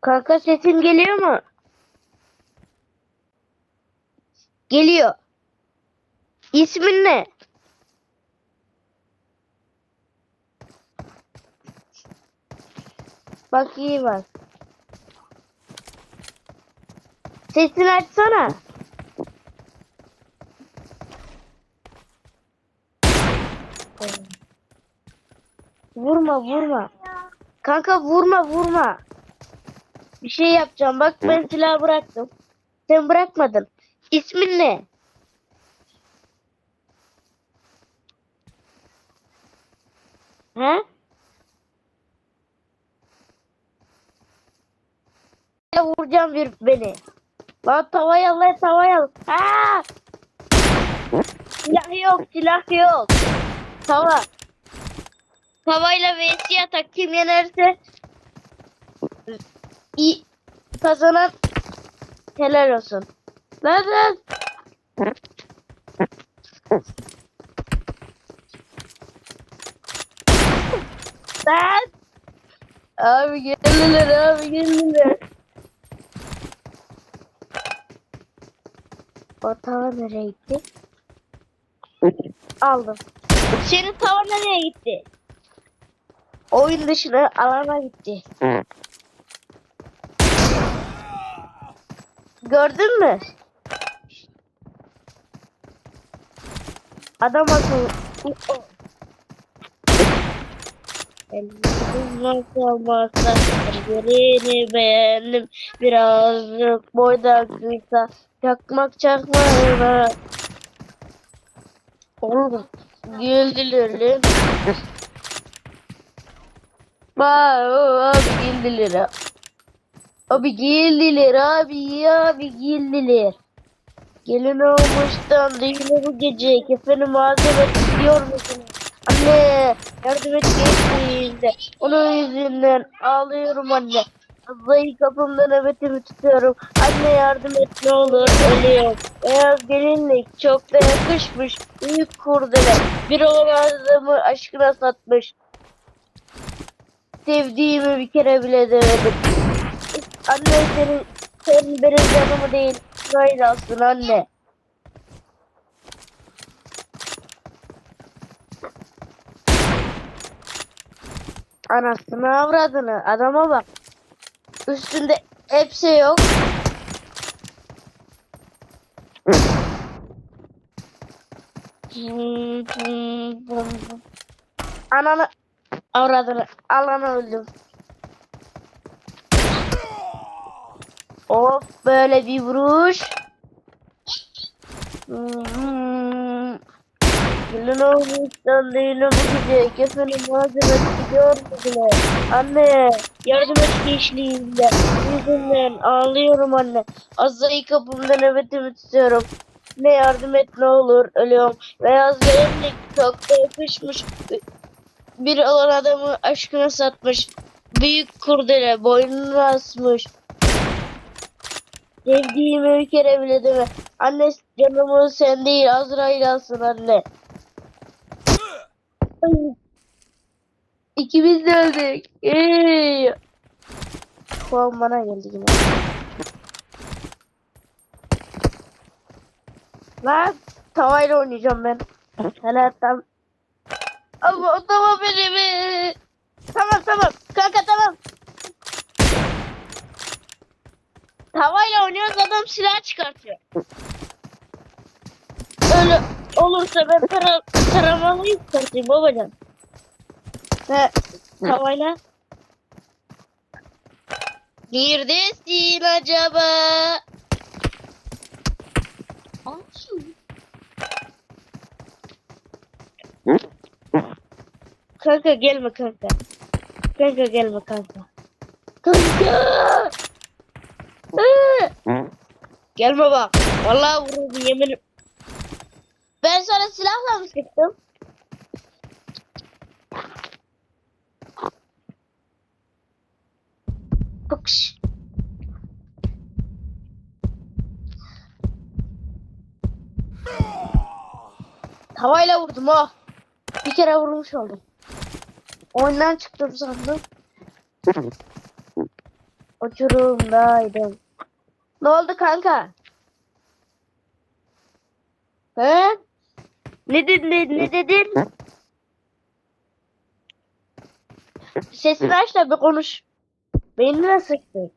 Kanka sesim geliyor mu? Geliyor. İsmin ne? Bak iyi bak. Sesini açsana. Vurma vurma. Kanka vurma vurma. Bir şey yapacağım. Bak ben silahı bıraktım. Sen bırakmadın. İsmin ne? He? Ya vuracağım bir beni. Lan tavaya lan tavaya. Aa! Silah yok silah yok. Tava. Tavayla VC atak kim yenerse iyi kazanan helal olsun. Lan lan. Lan. Abi geldiler abi geldiler. O tava nereye gitti? Aldım. Senin tava nereye gitti? Oyun dışına alana gitti. Gördün mü? Adam akıllı. Beğendim birazcık boydan kısa çakmak çakmağına Oğlum güldürürüm Bak güldürür Abi güldürür abi abi güldürür Gelin olmuştan değil bu gece kefeni malzeme istiyor musun? Anne yardım et gençliğinde. Onun yüzünden ağlıyorum anne. Zayıf kapımda nöbetimi tutuyorum. Anne yardım et ne olur ölüyorum. Beyaz gelinlik çok da yakışmış. Büyük kurdele. Bir olan adamı aşkına satmış. Sevdiğimi bir kere bile demedim. Anne senin, senin benim canımı değil. Sırayla alsın anne. Anasını avradını adama bak. Üstünde hepsi yok. Ananı avradını alanı öldüm. Hop böyle bir vuruş. Hmm. Gülün olmuştan değil bu gece. Kefenin malzemesi görmediler. Anne yardım et gençliğimde. Yüzünden ağlıyorum anne. Azayı kapımda nöbetimi tutuyorum. Ne yardım et ne olur ölüyorum. Beyaz gelinlik çok da yakışmış. Bir olan adamı aşkına satmış. Büyük kurdele boynunu asmış. Sevdiğimi bir kere bile deme. Anne canımı sen değil Azrail alsın anne. İkimiz de öldük. Ey. Puan bana geldi yine. Lan tavayla oynayacağım ben. Tam. Ama o tamam benim. Tamam tamam. Kanka tamam. Tavayla oynuyoruz adam silah çıkartıyor. Öyle olursa ben tara taramalıyı çıkartayım babacan. Ve tavayla. Neredesin acaba? Kanka gelme kanka. Kanka gelme kanka. Kanka! Gelme bak. Vallahi vururum yemin. Ben sana silahla mı sıktım? Tavayla vurdum ha. Bir kere vurmuş oldum. Oyundan çıktım sandım. Uçurumdaydım. Ne oldu kanka? He? Ne dedin? Ne, ne dedin? Sesini aç da bir konuş. Beynine sıktı.